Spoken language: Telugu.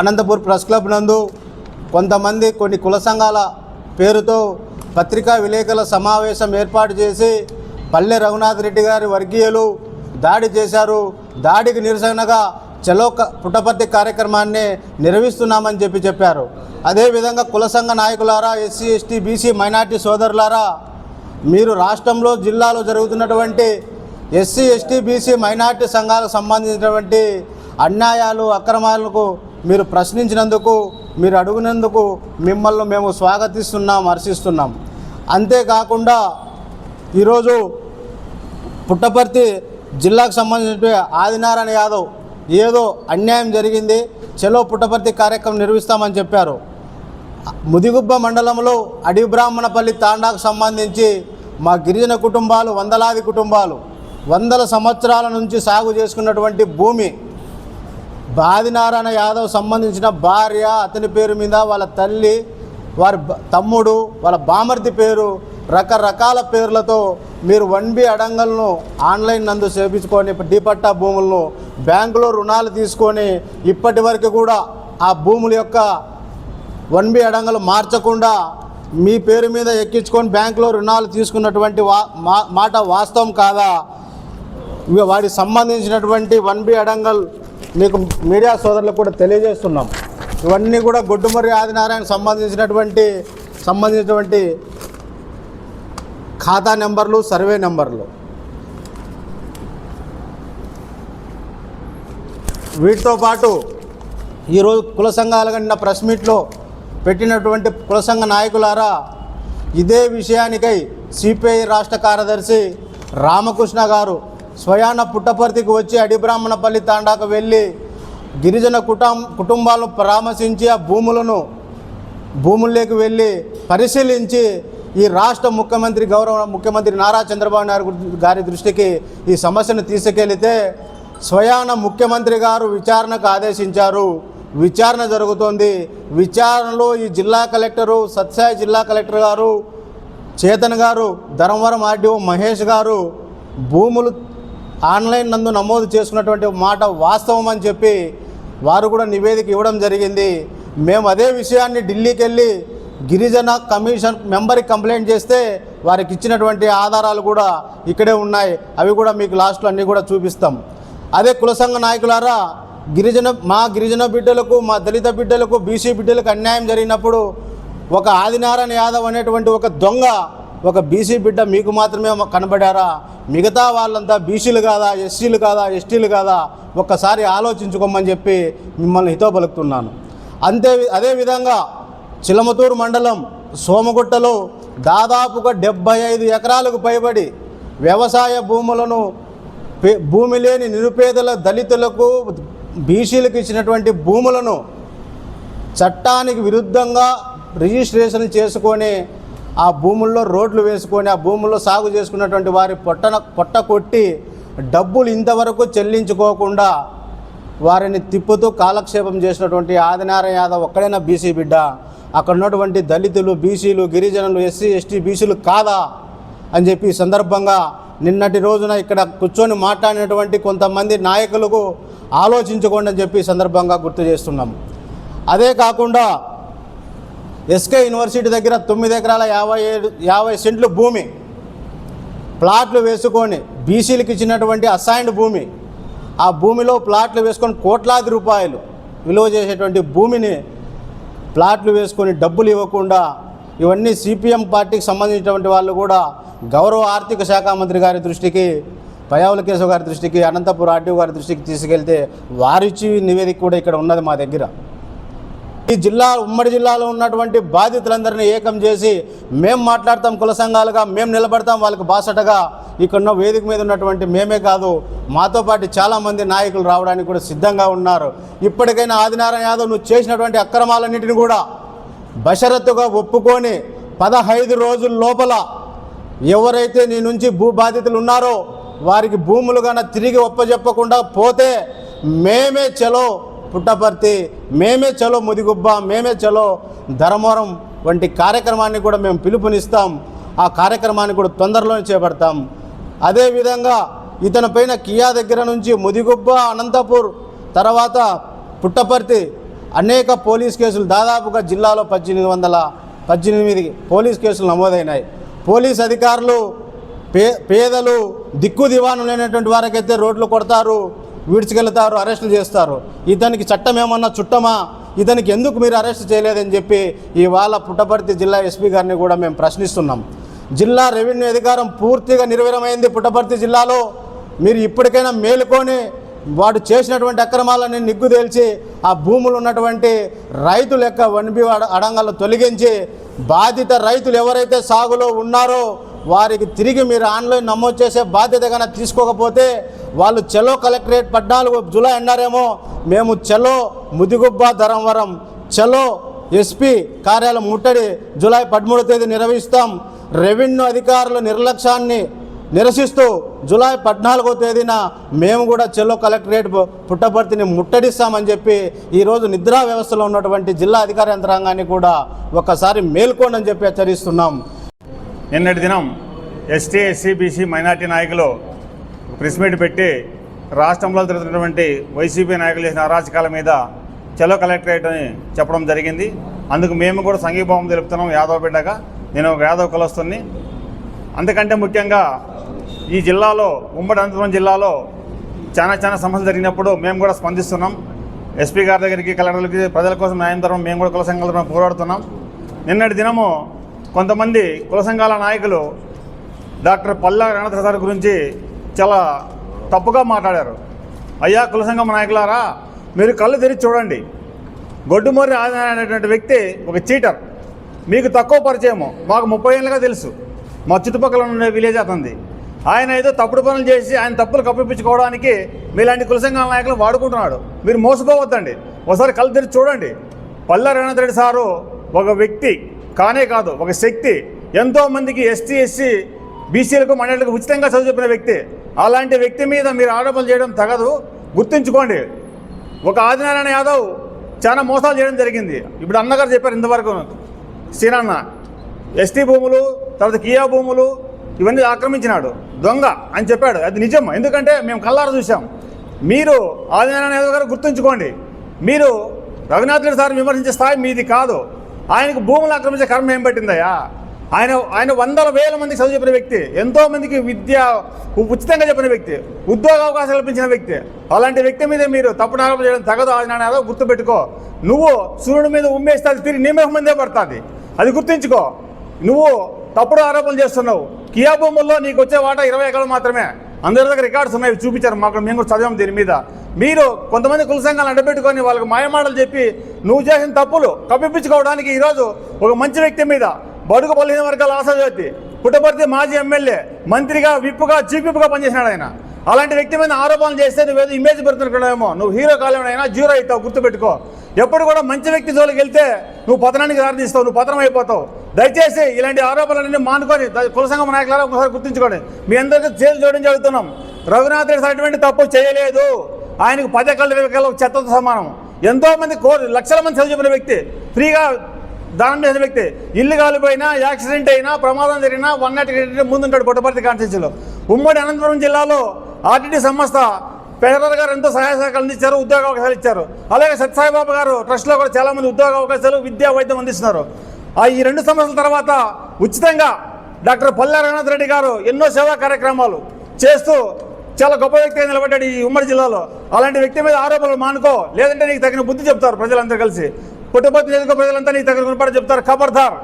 అనంతపూర్ ప్రెస్ క్లబ్ నందు కొంతమంది కొన్ని కుల సంఘాల పేరుతో పత్రికా విలేకరుల సమావేశం ఏర్పాటు చేసి పల్లె రఘునాథ్ రెడ్డి గారి వర్గీయులు దాడి చేశారు. దాడికి నిరసనగా చలో పుట్టపర్తి కార్యక్రమాన్ని నిర్వహిస్తున్నామని చెప్పి చెప్పారు. అదేవిధంగా కుల సంఘ నాయకులారా ఎస్సీ ఎస్టీ బీసీ మైనార్టీ సోదరులారా మీరు రాష్ట్రంలో జిల్లాలో జరుగుతున్నటువంటి ఎస్సీ ఎస్టీ బీసీ మైనార్టీ సంఘాలకు సంబంధించినటువంటి అన్యాయాలు అక్రమాలకు మీరు ప్రశ్నించినందుకు మీరు అడుగునందుకు మిమ్మల్ని మేము స్వాగతిస్తున్నాం హర్షిస్తున్నాం. అంతేకాకుండా ఈరోజు పుట్టపర్తి జిల్లాకు సంబంధించిన ఆదినారాయణ యాదవ్ ఏదో అన్యాయం జరిగింది చలో పుట్టపర్తి కార్యక్రమం నిర్వహిస్తామని చెప్పారు. ముదిగుబ్బ మండలంలో అడి బ్రాహ్మణపల్లి తాండాకు సంబంధించి మా గిరిజన కుటుంబాలు వందలాది కుటుంబాలు వందల సంవత్సరాల నుంచి సాగు చేసుకున్నటువంటి భూమి బాదినారాయణ యాదవ్ సంబంధించిన భార్య అతని పేరు మీద వాళ్ళ తల్లి వారి తమ్ముడు వాళ్ళ బామర్ది పేరు రకరకాల పేర్లతో మీరు వన్ బి అడంగల్ను ఆన్లైన్ నందు చేపించుకొని డిపట్టా భూములను బ్యాంకులో రుణాలు తీసుకొని ఇప్పటి వరకు కూడా ఆ భూముల యొక్క వన్ బి అడంగలు మార్చకుండా మీ పేరు మీద ఎక్కించుకొని బ్యాంకులో రుణాలు తీసుకున్నటువంటి వా మా- మాట వాస్తవం కాదా? వాడికి సంబంధించినటువంటి వన్ బి అడంగల్ మీకు మీడియా సోదరులకు కూడా తెలియజేస్తున్నాం. ఇవన్నీ కూడా గొడ్డుమర్రి ఆదినారాయణ సంబంధించినటువంటి సంబంధించినటువంటి ఖాతా నెంబర్లు సర్వే నెంబర్లు. వీటితో పాటు ఈరోజు కుల సంఘాలుగా నిన్న ప్రెస్ మీట్లో పెట్టినటువంటి కుల సంఘ నాయకులారా ఇదే విషయానికై సిపిఐ రాష్ట్ర కార్యదర్శి రామకృష్ణ గారు స్వయాన పుట్టపర్తికి వచ్చి అడిబ్రాహ్మణపల్లి తాండాకు వెళ్ళి గిరిజన కుటుంబ కుటుంబాలను పరామర్శించి ఆ భూములను భూముల్లోకి వెళ్ళి పరిశీలించి ఈ రాష్ట్ర ముఖ్యమంత్రి గౌరవ ముఖ్యమంత్రి నారా చంద్రబాబు నాయుడు గారి దృష్టికి ఈ సమస్యను తీసుకెళ్తే స్వయాన ముఖ్యమంత్రి గారు విచారణకు ఆదేశించారు. విచారణ జరుగుతోంది. విచారణలో ఈ జిల్లా కలెక్టరు సత్సాయి జిల్లా కలెక్టర్ గారు చేతన్ గారు ధర్మవరం ఆర్డీఓ మహేష్ గారు భూములు ఆన్లైన్ నందు నమోదు చేసుకున్నటువంటి మాట వాస్తవం అని చెప్పి వారు కూడా నివేదిక ఇవ్వడం జరిగింది. మేము అదే విషయాన్ని ఢిల్లీకి వెళ్ళి గిరిజన కమిషన్ మెంబర్కి కంప్లైంట్ చేస్తే వారికి ఇచ్చినటువంటి ఆధారాలు కూడా ఇక్కడే ఉన్నాయి. అవి కూడా మీకు లాస్ట్లో అన్నీ కూడా చూపిస్తాం. అదే కులసంఘ నాయకులారా గిరిజన మా గిరిజన బిడ్డలకు మా దళిత బిడ్డలకు బీసీ బిడ్డలకు అన్యాయం జరిగినప్పుడు ఒక ఆదినారాయణ యాదవ్ అనేటువంటి ఒక దొంగ ఒక బీసీ బిడ్డ మీకు మాత్రమే కనబడారా? మిగతా వాళ్ళంతా బీసీలు కాదా ఎస్సీలు కాదా ఎస్టీలు కాదా? ఒక్కసారి ఆలోచించుకోమని చెప్పి మిమ్మల్ని హితో పలుకుతున్నాను. అంతే అదేవిధంగా చిలమతూరు మండలం సోమగుట్టలో దాదాపుగా డెబ్బై ఐదు ఎకరాలకు పైబడి వ్యవసాయ భూములను పే- భూమి లేని నిరుపేదల దళితులకు బీసీలకు ఇచ్చినటువంటి భూములను చట్టానికి విరుద్ధంగా రిజిస్ట్రేషన్ చేసుకొని ఆ భూముల్లో రోడ్లు వేసుకొని ఆ భూముల్లో సాగు చేసుకున్నటువంటి వారి పొట్టన పొట్ట కొట్టి డబ్బులు ఇంతవరకు చెల్లించుకోకుండా వారిని తిప్పుతూ కాలక్షేపం చేసినటువంటి ఆదినారాయణ యాదవ్ ఒక్కడైనా బీసీ బిడ్డ. అక్కడ ఉన్నటువంటి దళితులు బీసీలు గిరిజనులు ఎస్సీ ఎస్టీ బీసీలు కాదా అని చెప్పి సందర్భంగా నిన్నటి రోజున ఇక్కడ కూర్చొని మాట్లాడినటువంటి కొంతమంది నాయకులకు ఆలోచించుకోండి అని చెప్పి సందర్భంగా గుర్తు చేస్తున్నాం. అదే కాకుండా ఎస్కే యూనివర్సిటీ దగ్గర తొమ్మిది ఎకరాల యాభై ఏడు యాభై సెంట్లు భూమి. ప్లాట్లు వేసుకొని బీసీలకు ఇచ్చినటువంటి అసైన్డ్ భూమి. ఆ భూమిలో ప్లాట్లు వేసుకొని కోట్లాది రూపాయలు విలువ చేసేటువంటి భూమిని ప్లాట్లు వేసుకొని డబ్బులు ఇవ్వకుండా ఇవన్నీ సిపిఎం పార్టీకి సంబంధించినటువంటి వాళ్ళు కూడా గౌరవ ఆర్థిక శాఖ మంత్రి గారి దృష్టికి పయావుల కేశవ్ గారి దృష్టికి అనంతపురం ఆర్డీఓ గారి దృష్టికి తీసుకెళ్తే వారిచ్చి నివేదిక కూడా ఇక్కడ ఉన్నది మా దగ్గర. ఈ జిల్లా ఉమ్మడి జిల్లాలో ఉన్నటువంటి బాధితులందరినీ ఏకం చేసి మేము మాట్లాడతాం కుల సంఘాలుగా మేము నిలబడతాం వాళ్ళకి బాసటగా. ఇక్కడ ఉన్న వేదిక మీద ఉన్నటువంటి మేమే కాదు మాతో పాటు చాలామంది నాయకులు రావడానికి కూడా సిద్ధంగా ఉన్నారు. ఇప్పటికైనా ఆదినారాయణ యాదవ్ నువ్వు చేసినటువంటి అక్రమాలన్నింటిని కూడా బషరత్తుగా ఒప్పుకొని పదహైదు రోజుల లోపల ఎవరైతే నీ నుంచి భూ బాధితులు ఉన్నారో వారికి భూములు తిరిగి ఒప్పజెప్పకుండా పోతే మేమే చలో పుట్టపర్తి మేమే చలో ముదిగుబ్బ మేమే చలో ధర్మవరం వంటి కార్యక్రమాన్ని కూడా మేము పిలుపునిస్తాం. ఆ కార్యక్రమాన్ని కూడా తొందరలోనే చేపడతాం. అదేవిధంగా ఇతని పైన కియా దగ్గర నుంచి ముదిగుబ్బ అనంతపూర్ తర్వాత పుట్టపర్తి అనేక పోలీస్ కేసులు దాదాపుగా జిల్లాలో పద్దెనిమిది వందల పద్దెనిమిది పోలీస్ కేసులు నమోదైనాయి. పోలీస్ అధికారులు పే పేదలు దిక్కు దివాను లేనటువంటి వారికైతే రోడ్లు కొడతారు. విడిచికెళ్తారు అరెస్టులు చేస్తారు. ఇతనికి చట్టం ఏమన్నా చుట్టమా? ఇతనికి ఎందుకు మీరు అరెస్ట్ చేయలేదని చెప్పి ఇవాళ పుట్టపర్తి జిల్లా ఎస్పీ గారిని కూడా మేము ప్రశ్నిస్తున్నాం. జిల్లా రెవెన్యూ అధికారం పూర్తిగా నిర్వీర్యమైంది పుట్టపర్తి జిల్లాలో. మీరు ఇప్పటికైనా మేలుకొని వాడు చేసినటువంటి అక్రమాలని నిగ్గు తేల్చి ఆ భూములు ఉన్నటువంటి రైతుల యొక్క వన్బి అడంగాలు తొలగించి బాధిత రైతులు ఎవరైతే సాగులో ఉన్నారో వారికి తిరిగి మీరు ఆన్లైన్ నమోదు చేసే బాధ్యత కన్నా తీసుకోకపోతే వాళ్ళు చెలో కలెక్టరేట్ పద్నాలుగు జూలై అన్నారేమో మేము చెలో ముదిగుబ్బ ధరంవరం చెలో ఎస్పీ కార్యాలయం ముట్టడి జూలై పదమూడో తేదీ నిర్వహిస్తాం. రెవెన్యూ అధికారుల నిర్లక్ష్యాన్ని నిరసిస్తూ జూలై పద్నాలుగో తేదీన మేము కూడా చెల్లో కలెక్టరేట్ పుట్టపర్తిని ముట్టడిస్తామని చెప్పి ఈరోజు నిద్రా వ్యవస్థలో ఉన్నటువంటి జిల్లా అధికార యంత్రాంగాన్ని కూడా ఒకసారి మేల్కోండి అని చెప్పి హెచ్చరిస్తున్నాం. నిన్నటి దినం ఎస్టీ ఎస్సీ బీసీ మైనార్టీ నాయకులు ప్రెస్ మీట్ పెట్టి రాష్ట్రంలో జరుగుతున్నటువంటి వైసీపీ నాయకులు చేసిన అరాచకాల మీద చలో కలెక్టరేట్ అని చెప్పడం జరిగింది. అందుకు మేము కూడా సంఘీభావం తెలుపుతున్నాం యాదవ్ బిడ్డగా. నేను ఒక యాదవ్ కులస్తుని అందుకంటే ముఖ్యంగా ఈ జిల్లాలో ఉమ్మడి అనంతపురం జిల్లాలో చాలా చాలా సమస్యలు జరిగినప్పుడు మేము కూడా స్పందిస్తున్నాం. ఎస్పీ గారి దగ్గరికి కలెక్టర్లకి ప్రజల కోసం న్యాయం తరం మేము కూడా కుల సంఘాల తరఫున పోరాడుతున్నాం. నిన్నటి దినము కొంతమంది కుల సంఘాల నాయకులు డాక్టర్ పల్లా గణధర సార్ గురించి చాలా తప్పుగా మాట్లాడారు. అయ్యా కుల నాయకులారా మీరు కళ్ళు తెరిచి చూడండి. గొడ్డుమూరి ఆదినారాయణ అనేటువంటి వ్యక్తి ఒక చీటర్. మీకు తక్కువ పరిచయము. మాకు ముప్పై ఏళ్ళుగా తెలుసు. మా చుట్టుపక్కల ఉన్న విలేజ్ అతంది ఆయన ఏదో తప్పుడు పనులు చేసి ఆయన తప్పులు కప్పిపించుకోవడానికి మీలాంటి కుల నాయకులు వాడుకుంటున్నాడు. మీరు మోసపోవద్దండి. ఒకసారి కళ్ళు తెరిచి చూడండి. పల్ల రేవంత్ రెడ్డి సారు ఒక వ్యక్తి కానే కాదు ఒక శక్తి. ఎంతో మందికి ఎస్టీ ఎస్సీ బీసీలకు మండలకు ఉచితంగా చదువు చెప్పిన వ్యక్తి. అలాంటి వ్యక్తి మీద మీరు ఆరోపణలు చేయడం తగదు. గుర్తుంచుకోండి ఒక ఆదినారాయణ యాదవ్ చాలా మోసాలు చేయడం జరిగింది. ఇప్పుడు అన్నగారు చెప్పారు ఇంతవరకు. శ్రీనాన్న ఎస్టీ భూములు తర్వాత కియా భూములు ఇవన్నీ ఆక్రమించినాడు. దొంగ అని చెప్పాడు. అది నిజం. ఎందుకంటే మేము కల్లారు చూసాం మీరు ఆదినారాయణ యాదవ్ గారు గుర్తుంచుకోండి. మీరు రఘునాథ్ రెడ్డి సార్ విమర్శించే స్థాయి మీది కాదు. ఆయనకు భూములు ఆక్రమించే కర్మ ఏం పట్టిందయ్యా? ఆయన ఆయన వందల వేల మందికి చదువు చెప్పిన వ్యక్తి ఎంతో మందికి విద్య ఉచితంగా చెప్పిన వ్యక్తి ఉద్యోగ అవకాశాలు కల్పించిన వ్యక్తి. అలాంటి వ్యక్తి మీద మీరు తప్పుడు ఆరోపణ చేయడం తగదు అని ఏదో గుర్తుపెట్టుకో. నువ్వు సూర్యుడి మీద ఉమ్మేస్తే అది తిరిగి నీ ముందే పడుతుంది. అది గుర్తుంచుకో. నువ్వు తప్పుడు ఆరోపణలు చేస్తున్నావు. కియా భూముల్లో నీకు వచ్చే వాటా ఇరవై ఎకరాలు మాత్రమే. అందరి దగ్గర రికార్డ్స్ ఉన్నాయి చూపించారు. మాకు మేము కూడా చదివాం దీని మీద. మీరు కొంతమంది కుల సంఘాలు అడ్డపెట్టుకొని వాళ్ళకి మాయమాటలు చెప్పి నువ్వు చేసిన తప్పులు కప్పిపించుకోవడానికి ఈరోజు ఒక మంచి వ్యక్తి మీద బడుగు బలహీన వర్గాల ఆశాజ్యోతి పుట్టపర్తి మాజీ ఎమ్మెల్యే మంత్రిగా విప్పుగా చీఫ్ విప్గా పనిచేసినాడు ఆయన. అలాంటి వ్యక్తి మీద ఆరోపణలు చేస్తే నువ్వేదో ఇమేజ్ పెడుతున్నాడేమో నువ్వు హీరో కాలేమైనా జీరో అవుతావు గుర్తుపెట్టుకో. ఎప్పుడు కూడా మంచి వ్యక్తి జోలికి వెళ్తే నువ్వు పతనానికి దారితీస్తావు నువ్వు పతనం అయిపోతావు. దయచేసి ఇలాంటి ఆరోపణలన్నీ మానుకొని కులసంగం నాయకులారా ఒకసారి గుర్తుంచుకోండి. మీ అందరికీ చేతులు చూడడం జరుగుతున్నాం రఘునాథ్ రెడ్డి అటువంటి తప్పు చేయలేదు. ఆయనకు పదే కళ్ళు చెత్తతో సమానం. ఎంతోమంది మంది లక్షల మంది చదువు చెప్పిన వ్యక్తి ఫ్రీగా దానం చేసిన వ్యక్తి. ఇల్లు కాలిపోయినా యాక్సిడెంట్ అయినా ప్రమాదం జరిగినా వన్ నాట్ ముందుంటాడు పుట్టపర్తి కాన్స్టిట్యూన్సీలో. ఉమ్మడి అనంతపురం జిల్లాలో ఆర్టీడీ సంస్థ ఫెడరల్ గారు ఎంతో సహాయ సహకారాలు అందించారు ఉద్యోగ అవకాశాలు ఇచ్చారు. అలాగే సత్యసాయిబాబు గారు ట్రస్ట్లో కూడా చాలా మంది ఉద్యోగ అవకాశాలు విద్యా వైద్యం అందిస్తున్నారు. ఆ ఈ రెండు సంవత్సరాల తర్వాత ఉచితంగా డాక్టర్ పల్లె రఘునాథ్ రెడ్డి గారు ఎన్నో సేవా కార్యక్రమాలు చేస్తూ చాలా గొప్ప వ్యక్తిగా నిలబడ్డాడు ఈ ఉమ్మడి జిల్లాలో. అలాంటి వ్యక్తి మీద ఆరోపణలు మానుకో లేదంటే నీకు తగిన బుద్ధి చెప్తారు ప్రజలందరూ కలిసి. కుటుంబ నియోజక ప్రజలంతా నీ దగ్గర గుణపడి చెప్తారు. ఖబర్దార్